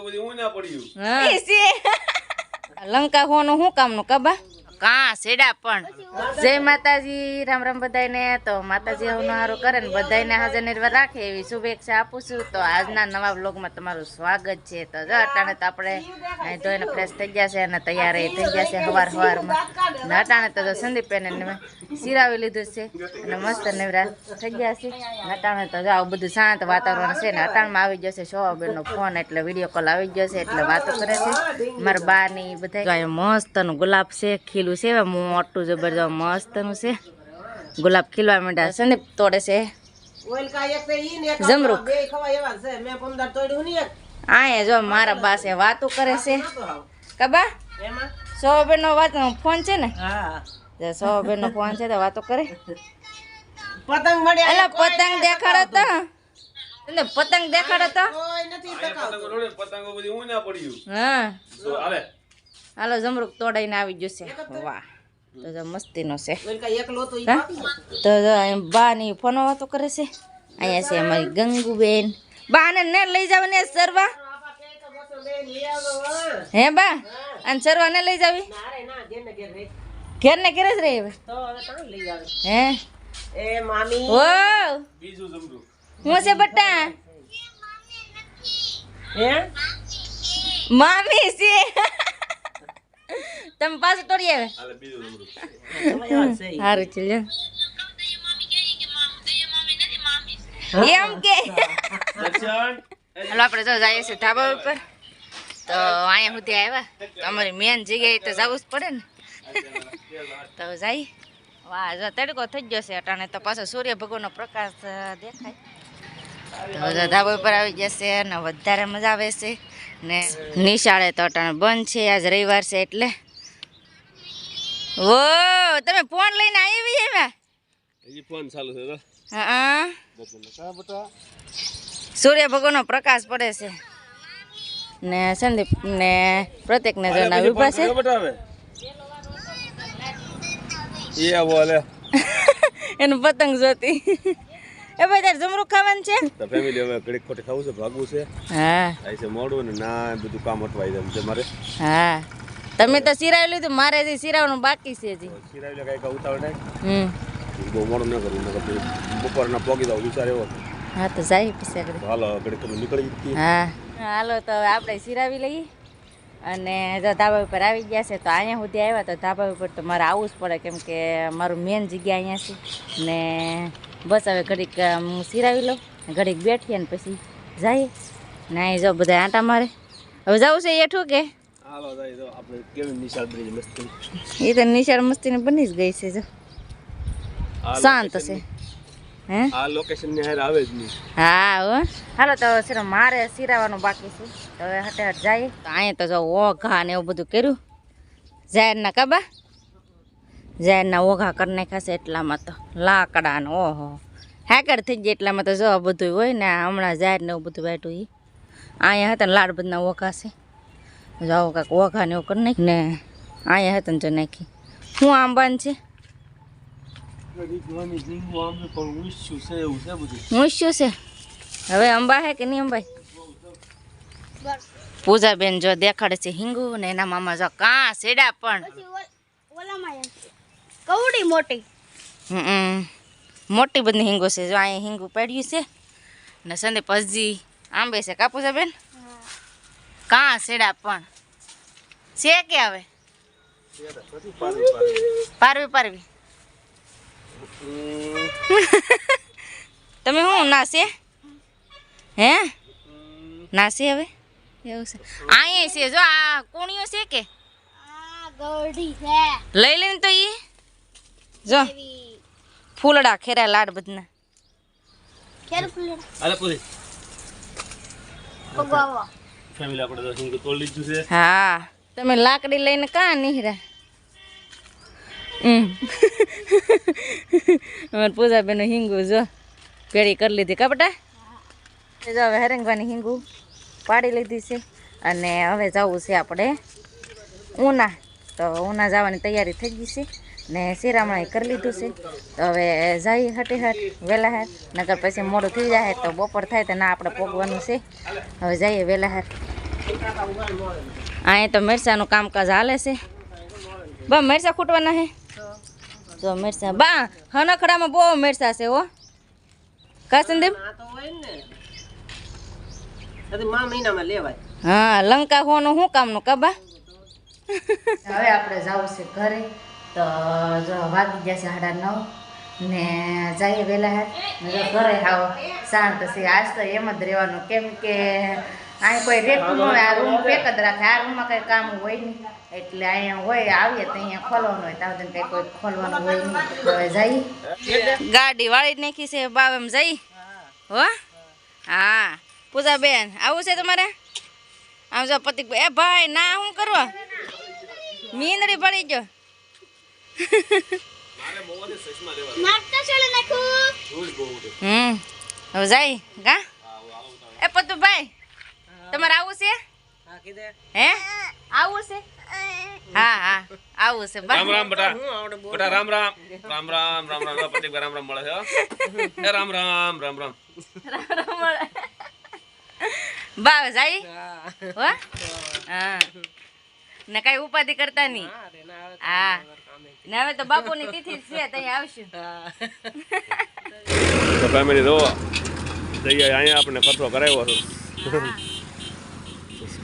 બધી હું ના પડ્યું? હા. લંકા હોનું શું કામનું કબા? કા સેડા પણ. જય માતાજી રામ રામ બધાયને. તો માતાજી આવનું હારો કરે ને બધાયને હાજર નિર્ભર રાખે એવી શુભેચ્છા આપું છું. તો આજના નવા બ્લોગમાં તમારું સ્વાગત છે. તો જો અટાણે તો આપણે ધોઈને ફ્રેશ થઈ ગયા છે અને તૈયાર થઈ ગયા છે સવાર સવારમાં ને અટાણે તો જો સંદીપેને સિરાવી લીધું છે. અને મસ્ત નેવરા થઈ ગયા છે. અટાણે તો જો બધું શાંત વાતાવરણ છે. ને અટાણમાં આવી જશે શોભાબેનનો ફોન એટલે વીડિયો કોલ આવી જશે એટલે વાતો કરે છે. મારા બાની બધા મસ્તનું ગુલાબ છે ખીલું છે હવે મોટું જબરજસ્ત મસ્તનું છે. ગુલાબ ખીલવા માંડ્યા ને તોડે છે. જમરૂક. આયા જો મારા બા વાતો કરે છે. કબા શોભાબેન નો વાત ફોન છે ને? શોભાબેન નો ફોન છે તો વાતો કરે. પતંગ મળે પતંગ દેખાડો તો. પતંગ દેખાડો તો. કોઈ નથી પતંગો બધી હું ના પડ્યું? હા. હાલે. હાલો જમરૂક તોડાઈને આવી જશે વાહ તો જો મસ્તીનો છે. તો ઈ હા? તો જો અહીં બા ની ફોનો વાતો કરે છે. અહીંયા છે અમારી ગંગુબેન. બા ને ને લઈ જાવ ને સરવા. હે બા? અને સરવા ને લઈ જાવી? ના રે ઘેર ને ઘેર જ રહી હવે. હે? એ મામી. ઓ બીજું જમરું હું છે બટા? હે? મામી છે. તમે પાછું તોડી આવે. સારું લ્યો. એમ કે હાલો આપણે જો જઈએ છીએ ધાબા ઉપર તો અહીંયા સુધી આવ્યા તો અમારી મેન જગ્યાએ તો જવું જ પડે ને તો જઈ વાહ જો તડકો થઈ ગયો છે અટાણે તો પાછો સૂર્ય ભગવાનનો પ્રકાશ દેખાય તો ધાબા ઉપર આવી જશે અને વધારે મજા આવે છે ને નિશાળે તો અટાણે બંધ છે આજ રવિવાર છે એટલે ઓ તમે ફોન લઈને આવી એવા હજી ફોન ચાલુ છે હા કા બટા. સૂર્ય ભગવાનનો પ્રકાશ પડે છે. ને સંદીપ ને પ્રત્યેક ને જણા વિભા છે? એ બોલે એનું પતંગ જોતી. એ ભાઈ તાર જમરૂ ખાવાનું છે? તો ફેમિલી હવે ઘડીક ખોટી ખાવું છે ભાગવું છે. હા. આ છે મોડું ને ના બધું કામ અટવાઈ જાય છે મારે. હા. તમે તો સિરાવી લીધું મારે હજી સિરાવવાનું બાકી છે હજી. સિરાવી કઈ કઈ ઉતાવળ નહીં. હમ. બહુ મોડું ન કરું નકર બપોરના પોગી દઉં વિચાર એવો. હા તો જાય પછી આગળ. હાલો ઘડીક તમે નીકળી જતી હા. હાલો તો આપણે સિરાવી લઈએ. અને જો ધાબા ઉપર આવી ગયા છે તો અહીંયા સુધી આવ્યા તો ધાબા ઉપર તો મારે આવવું જ પડે કેમ કે મારું મેન જગ્યા અહીંયા છે. ને બસ હવે ઘડીક હું સિરાવી લઉં ઘડીક બેઠીએ ને પછી જઈએ. ને અહીં જો બધા આંટા મારે. હવે જવું છે એઠું કે? હાલો જાય તો આપણે કેવી નિશાળ બની મસ્ત એ તો નિશાળ મસ્તીને બની જ ગઈ છે જો. શાંત છે. હે? આ લોકેશનની હારે આવે જ નહીં. હા હો. હાલો તો સિરો મારે સિરાવાનું બાકી છે. તો હવે હટે હટ જાય. તો અહીંયા તો જો ઓઘા ને એવું બધું કર્યું. જાહેરના કબા? જાહેરના ઓઘા કરી નાખ્યા છે એટલામાં તો. લાકડા ને ઓહો. હેકર થઈ ગયા એટલામાં તો જો બધું હોય ને હમણાં જાહેર ને એવું બધું બેઠું એ અહીંયા હતા ને લાડ બધા ઓઘા છે. જો કાંક ઓઘા ને એવું કરી નાખી ને અહીંયા હતા ને જો નાખી. શું આંબાન છે? હું છે. હવે અંબા હે કે નહીં અંબાઈ? પૂજાબેન જો દેખાડે છે હિંગુ ને એના મામા જો કા સેડા પણ. કવડી મોટી. હમ મોટી બધી હિંગો છે. જો અહીંયા હિંગુ પડ્યું છે ને સંદીપ હજી આંબે છે કા કાં કા સેડા પણ. છે કે હવે? પારવી પારવી. તમે શું નાશે હે? નાશે હવે? એવું છે. અહીંયા છે જો આ કોણીઓ છે કે? આ ગવડી છે. લઈ લઈને તો ઈ? જો. ફૂલડા ખેરા લાડ બધના. ખેર ફૂલે હાલે પૂરી પગવાવો ફેમિલી આપણે તો તોડી લીધું છે. હા. તમે લાકડી લઈને કાં નીહરા અમારે પૂજાબેન હિંગુ જો ભેળી કરી લીધી. કપટા જો હવે હરંગવાની હિંગુ પાડી લીધી છે અને હવે જવું છે આપણે ઉના. તો ઉના જવાની તૈયારી થઈ ગઈ છે ને શિરામણી કરી લીધું છે. તો હવે જઈ હટી હટ વહેલા હાર નગર પછી મોડું થઈ જાય તો બપોર થાય તો ના આપણે પોગવાનું છે. હવે જઈએ વહેલા હાર અહીંયા તો મરચાનું કામકાજ હાલે છે. બા મરચા ખૂટવાના હે? જો મરચા. બા હનખડામાં બહુ મરચા છે હો. કા સંદીપ આ તો હોય ને. હજી મા મહિનામાં લેવાય. હા લંકા હોનું શું કામનું કબા હવે આપણે જવું છે ઘરે. તો જો વાગી જશે સાડા નવ ને જઈએ વહેલા ઘરે આવો. શાંત છે આજ તો એમ જ રહેવાનું. કેમ કે અહીં કોઈ રેતું ન હોય આ રૂમ પેક જ રાખે. આ રૂમમાં કંઈ કામ હોય નહીં. એટલે અહીંયા હોય આવીએ તો અહીંયા ખોલવાનું હોય. તાવ કંઈ કોઈ ખોલવાનું હોય નહીં. તો હવે જઈએ. ગાડી વાળી જ નાખી છે બાવ એમ જઈ. હો? હા. પૂજા બેન આવું છે તમારે? આમ જો પતિક એ ભાઈ ના શું કરવા? મીંદડી પડી ગયો. હમ. હવે જાય ગા. એ પતુભાઈ હા કીધે હે? આવું છે? હા હા. આવું છે. રામ રામ બટા. હું આવડે બોલ. બટા રામ રામ. રામ રામ રામ રામ. પ્રતિક રામ રામ મળે છે એ રામ રામ રામ રામ. બા હવે જાય હો? હા. ને કઈ ઉપાધિ કરતા નહીં. હા. ના ને હવે તો બાપુની તિથિ છે ત્યાં આવશું. તો ફેમિલી જો જઈએ અહીંયા આપણે ખર્ચો કરાવ્યો છે.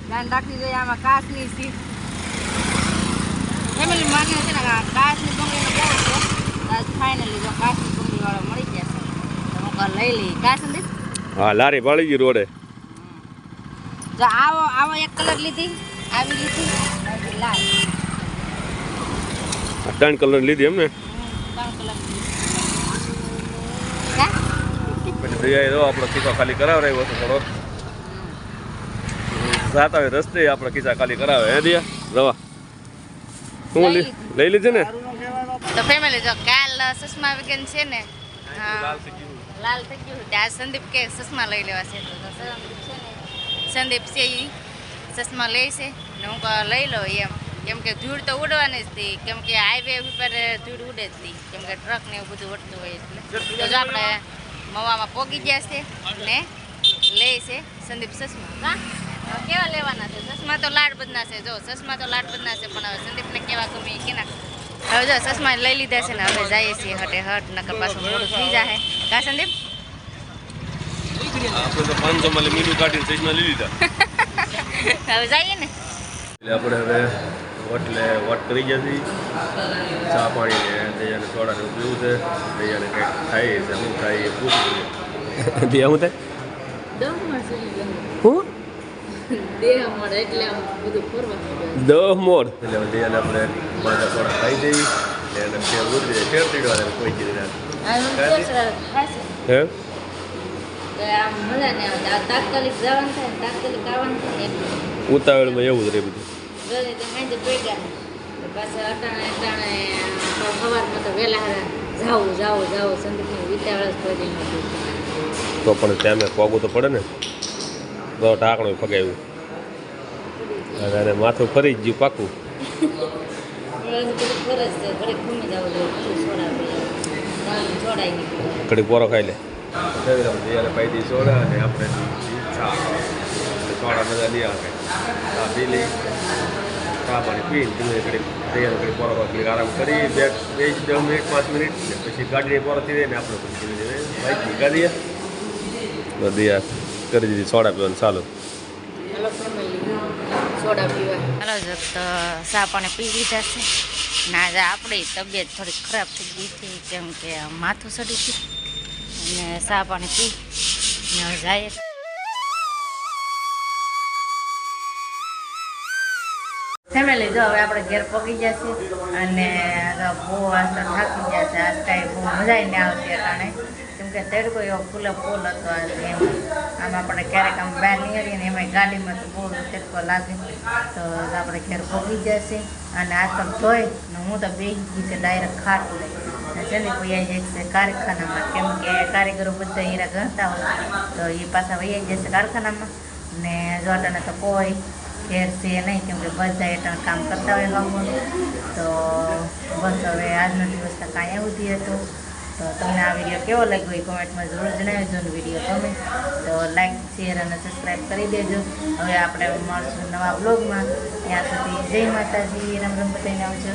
ધ્યાન રાખવી જોઈએ આમાં કાચની સીટ ફેમિલી માન્ય છે ને કાચની બંગડીનો બહુ છે? આજ ફાઇનલી જો કાચની બંગડી વાળો મળી જશે તો હું લઈ લઈ. કાચ સંદીપ? હા લારી પાડી ગઈ રોડે. જો આવો આવો એક કલર લીધી. આવી લીધી. લાલ. ત્રણ કલર લીધી એમ ને ત્રણ કલર લીધી. આપણો ખિસ્સો ખાલી કરાવરાયો છે થોડો જાતા હોય રસ્તે આપણે ખિસ્સા ખાલી કરાવે. હે દિયા? રવા. શું લઈ લી- લીધી ને? તો ફેમિલી જો કાલ સુષ્મા વિગન છે ને હા. લાલ થઈ ગયું. ત્યાં સંદીપ કે ચશ્મા લઈ લેવા છે. તો સંદીપ છે ને સંદીપ છે ઈ. ચશ્મા લે છે. ને હું લઈ લો એમ. કેમ કે ધૂળ તો ઉડવાની જ હતી. કેમ કે હાઈવે ઉપર ધૂળ ઉડે જ હતી. કેમ કે ટ્રક ને એવું બધું ઉડતું હોય એટલે. તો જો આપણે મવામાં પોગી ગયા છે ને લે છે સંદીપ ચશ્મા કા? હવે કેવા લેવાના છે? ચશ્મા તો લાડ બદના છે જો ચશ્મા તો લાડ બદના છે પણ હવે સંદીપને કેવા ગમે કે કેના? હવે જો ચશ્મા લઈ લીધા છે ને હવે જઈએ છીએ હટે હટ નકર પાછું મોડું થઈ જાય કા સંદીપ? આપણે તો પાંચસો માં મીઠું કાઢીને સજમાં લઈ લીધા. હવે જઈએ ને. એટલે આપણે હવે વોટલે વોટ કરી ગયા છીએ ચા પાણી ને દૈયાને પીવું છે. દૈયાને કંઈક ખાઈએ છે શું ખાઈએ એ દૈયા શું થાય? હું? દેહ મળે એટલે આમ બધું ફરવાનું દહ મોર. એટલે હવે દૈયાને આપણે માથા થોડા ખાઈ દઈએ એને ફેર ઉતરી જાય ફેર તીડવા કોઈ ચીજ ના. હે? આમ મજા નહીં આવતી આ તાત્કાલિક જવાનું થાય ને તાત્કાલિક આવવાનું થાય ઉતાવળમાં એવું જ રહે બધું. તો પણ ત્યાં મેં પોગવું તો પડે ને. તો ઢાંકણું ફગાવ્યું. અને માથું ફરી જ ગયું પાકું. ઘડી પોરો ખાઈ લે. સોડા અને આપણે સોડા બધા લઈ ચા પી લઈ ચા પાણી પીને દૈયાને ઘડી પોરો ઘડી આરામ કરી બે બે મિનિટ પાંચ મિનિટ પછી ગાડીની પોરો ને આપણે પછી ધીમે ધીમે દૈયા. કરી દીધી સોડા પીવાનું ચાલુ. ચા પાણી પી લીધા છે. ને આજે આપણી તબિયત થોડી ખરાબ થઈ ગઈ હતી કેમ કે માથું સડી અને ચા પાણી પી જાય ફેમિલી જો હવે આપણે ઘેર પગી જશે અને બહુ આજ થાકી ગયા છે આજ કાંઈ બહુ મજા નહીં આવતી અટાણે. કેમ કે તડકો એવો ફૂલે ફૂલ હતો એમ, આમ આપણે ક્યારેક આમ બહાર નીકળીએ ને એમાં ગાડીમાં તો બહુ તડકો લાગે. તો આપણે ઘેર પગી જશે અને આ તો ધોઈ ને હું તો બેસી ગઈ છે ડાયરેક્ટ ખાટું જલ્દી વૈયા જાય છે કારખાનામાં, કેમ કે કારીગરો બધા હીરા ગણતા હોય. તો એ પાછા વૈયા જશે કારખાનામાં. ને જો તો કોઈ ઘેર છે નહીં, કેમ કે બધા એટલા કામ કરતા હોય લોકો. તો બસ હવે આજનો દિવસ તો કાંઈ એવું હતું. તો તમને આ વીડિયો કેવો લાગ્યો એ કોમેન્ટમાં જરૂર જણાવજો ને વીડિયો ગમે તો લાઈક શેર અને સબસ્ક્રાઈબ કરી દેજો. હવે આપણે મળશું નવા બ્લોગમાં ત્યાં સુધી જય માતાજી રામ રામ બતાવીને આવજો.